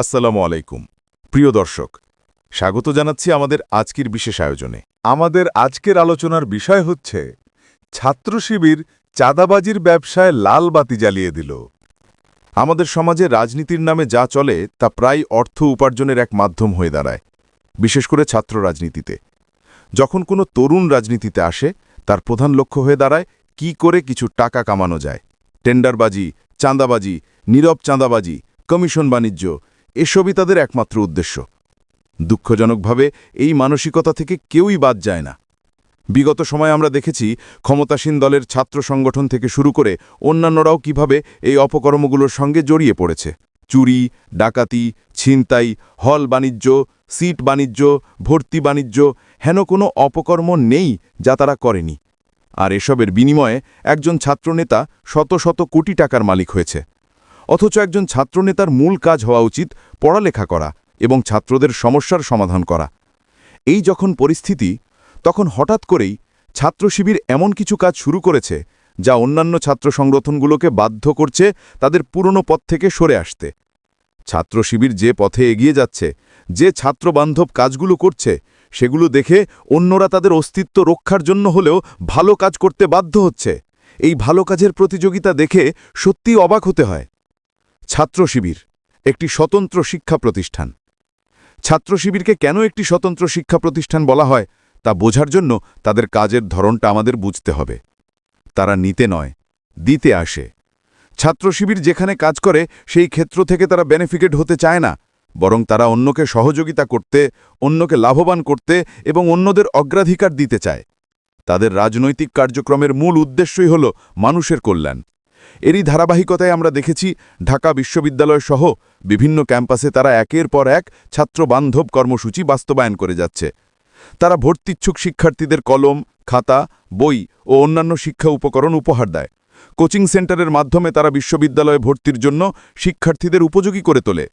আসসালামু আলাইকুম। প্রিয় দর্শক, স্বাগত জানাচ্ছি আমাদের আজকের বিশেষ আয়োজনে। আমাদের আজকের আলোচনার বিষয় হচ্ছে, ছাত্র শিবির চাঁদাবাজির ব্যবসায় লাল বাতি জ্বালিয়ে দিল। আমাদের সমাজে রাজনীতির নামে যা চলে, তা প্রায় অর্থ উপার্জনের এক মাধ্যম হয়ে দাঁড়ায়, বিশেষ করে ছাত্র রাজনীতিতে। যখন কোনো তরুণ রাজনীতিতে আসে, তার প্রধান লক্ষ্য হয়ে দাঁড়ায়, কি করে কিছু টাকা কামানো যায়। টেন্ডারবাজি, চাঁদাবাজি, নীরব চাঁদাবাজি, কমিশন বাণিজ্য এসবই তাদের একমাত্র উদ্দেশ্য। দুঃখজনকভাবে এই মানসিকতা থেকে কেউই বাদ যায় না। বিগত সময়ে আমরা দেখেছি ক্ষমতাসীন দলের ছাত্র সংগঠন থেকে শুরু করে অন্যান্যরাও কীভাবে এই অপকর্মগুলোর সঙ্গে জড়িয়ে পড়েছে। চুরি, ডাকাতি, ছিনতাই, হল বাণিজ্য, সিট বাণিজ্য, ভর্তি বাণিজ্য, হেন কোনো অপকর্ম নেই যা তারা করেনি। আর এসবের বিনিময়ে একজন ছাত্রনেতা শত শত কোটি টাকার মালিক হয়েছে। অথচ একজন ছাত্রনেতার মূল কাজ হওয়া উচিত পড়ালেখা করা এবং ছাত্রদের সমস্যার সমাধান করা। এই যখন পরিস্থিতি, তখন হঠাৎ করেই ছাত্র শিবির এমন কিছু কাজ শুরু করেছে যা অন্যান্য ছাত্র সংগঠনগুলোকে বাধ্য করছে তাদের পুরনো পথ থেকে সরে আসতে। ছাত্র শিবির যে পথে এগিয়ে যাচ্ছে, যে ছাত্রবান্ধব কাজগুলো করছে, সেগুলো দেখে অন্যরা তাদের অস্তিত্ব রক্ষার জন্য হলেও ভালো কাজ করতে বাধ্য হচ্ছে। এই ভালো কাজের প্রতিযোগিতা দেখে সত্যি অবাক হতে হয়। ছাত্র শিবির, একটি স্বতন্ত্র শিক্ষা প্রতিষ্ঠান। ছাত্র শিবিরকে কেন একটি স্বতন্ত্র শিক্ষা প্রতিষ্ঠান বলা হয়, তা বোঝার জন্য তাদের কাজের ধরনটা আমাদের বুঝতে হবে। তারা নিতে নয়, দিতে আসে। ছাত্র শিবির যেখানে কাজ করে, সেই ক্ষেত্র থেকে তারা বেনিফিকেট হতে চায় না, বরং তারা অন্যকে সহযোগিতা করতে, অন্যকে লাভবান করতে এবং অন্যদের অগ্রাধিকার দিতে চায়। তাদের রাজনৈতিক কার্যক্রমের মূল উদ্দেশ্যই হল মানুষের কল্যাণ। এরই ধারাবাহিকতায় আমরা দেখেছি ঢাকা বিশ্ববিদ্যালয় সহ বিভিন্ন ক্যাম্পাসে তারা একের পর এক ছাত্রবান্ধব কর্মসূচি বাস্তবায়ন করে যাচ্ছে। তারা ভর্তিচ্ছুক শিক্ষার্থীদের কলম, খাতা, বই ও অন্যান্য শিক্ষা উপকরণ উপহার দেয়। কোচিং সেন্টারের মাধ্যমে তারা বিশ্ববিদ্যালয়ে ভর্তির জন্য শিক্ষার্থীদের উপযোগী করে তোলে।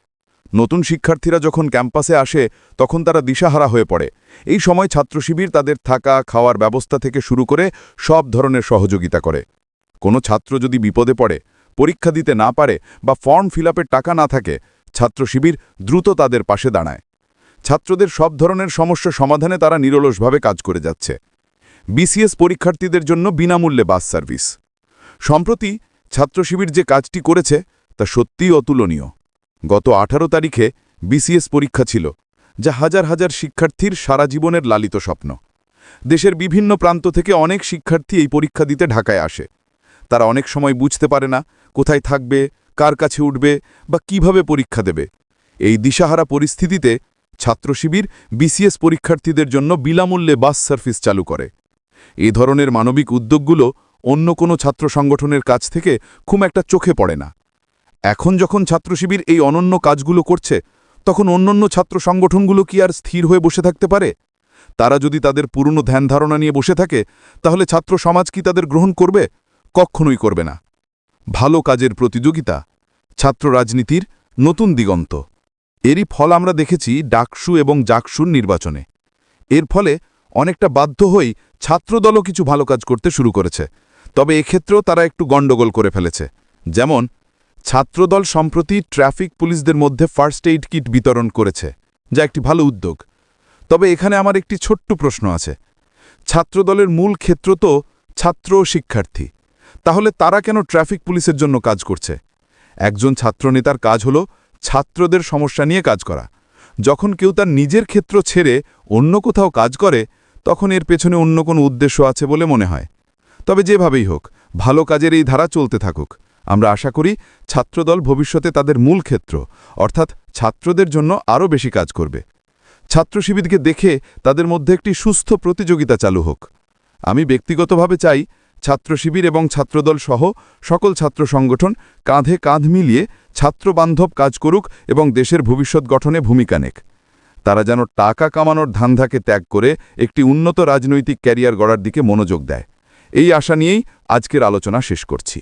নতুন শিক্ষার্থীরা যখন ক্যাম্পাসে আসে, তখন তারা দিশাহারা হয়ে পড়ে। এই সময় ছাত্রশিবির তাদের থাকা, খাওয়ার ব্যবস্থা থেকে শুরু করে সব ধরনের সহযোগিতা করে। কোনো ছাত্র যদি বিপদে পড়ে, পরীক্ষা দিতে না পারে বা ফর্ম ফিল টাকা না থাকে, ছাত্র শিবির দ্রুত তাদের পাশে দাঁড়ায়। ছাত্রদের সব ধরনের সমস্যা সমাধানে তারা নিরলসভাবে কাজ করে যাচ্ছে। বিসিএস পরীক্ষার্থীদের জন্য বিনামূল্যে বাস সার্ভিস। সম্প্রতি ছাত্র শিবির যে কাজটি করেছে, তা সত্যিই অতুলনীয়। গত আঠারো তারিখে বিসিএস পরীক্ষা ছিল, যা হাজার হাজার শিক্ষার্থীর সারা জীবনের লালিত স্বপ্ন। দেশের বিভিন্ন প্রান্ত থেকে অনেক শিক্ষার্থী এই পরীক্ষা দিতে ঢাকায় আসে। তারা অনেক সময় বুঝতে পারে না কোথায় থাকবে, কার কাছে উঠবে বা কীভাবে পরীক্ষা দেবে। এই দিশাহারা পরিস্থিতিতে ছাত্র শিবির বিসিএস পরীক্ষার্থীদের জন্য বিনামূল্যে বাস সার্ভিস চালু করে। এ ধরনের মানবিক উদ্যোগগুলো অন্য কোনো ছাত্র সংগঠনের কাছ থেকে খুব একটা চোখে পড়ে না। এখন যখন ছাত্র শিবির এই অনন্য কাজগুলো করছে, তখন অন্যান্য ছাত্র সংগঠনগুলো কি আর স্থির হয়ে বসে থাকতে পারে? তারা যদি তাদের পুরনো ধ্যান ধারণা নিয়ে বসে থাকে, তাহলে ছাত্র সমাজ কি তাদের গ্রহণ করবে? কখনোই করবে না। ভালো কাজের প্রতিযোগিতা ছাত্র রাজনীতির নতুন দিগন্ত। এরই ফল আমরা দেখেছি ডাকসু এবং জাকসুর নির্বাচনে। এর ফলে অনেকটা বাধ্য হয়েই ছাত্রদলও কিছু ভালো কাজ করতে শুরু করেছে। তবে এক্ষেত্রেও তারা একটু গণ্ডগোল করে ফেলেছে। যেমন, ছাত্রদল সম্প্রতি ট্রাফিক পুলিশদের মধ্যে ফার্স্ট এইড কিট বিতরণ করেছে, যা একটি ভালো উদ্যোগ। তবে এখানে আমার একটি ছোট্ট প্রশ্ন আছে। ছাত্রদলের মূল ক্ষেত্র তো ছাত্র ও শিক্ষার্থী। তাহলে তারা কেন ট্রাফিক পুলিশের জন্য কাজ করছে? একজন ছাত্রনেতার কাজ হল ছাত্রদের সমস্যা নিয়ে কাজ করা। যখন কেউ তার নিজের ক্ষেত্র ছেড়ে অন্য কোথাও কাজ করে, তখন এর পেছনে অন্য কোনো উদ্দেশ্য আছে বলে মনে হয়। তবে যেভাবেই হোক, ভালো কাজের এই ধারা চলতে থাকুক। আমরা আশা করি ছাত্রদল ভবিষ্যতে তাদের মূল ক্ষেত্র, অর্থাৎ ছাত্রদের জন্য আরও বেশি কাজ করবে। ছাত্র শিবিরকে দেখে তাদের মধ্যে একটি সুস্থ প্রতিযোগিতা চালু হোক। আমি ব্যক্তিগতভাবে চাই ছাত্র শিবির এবং ছাত্রদল সহ সকল ছাত্র সংগঠন কাঁধে কাঁধ মিলিয়ে ছাত্রবান্ধব কাজ করুক এবং দেশের ভবিষ্যৎ গঠনে ভূমিকা নেক। তারা যেন টাকা কামানোর ধান্ধাকে ত্যাগ করে একটি উন্নত রাজনৈতিক ক্যারিয়ার গড়ার দিকে মনোযোগ দেয়। এই আশা নিয়েই আজকের আলোচনা শেষ করছি।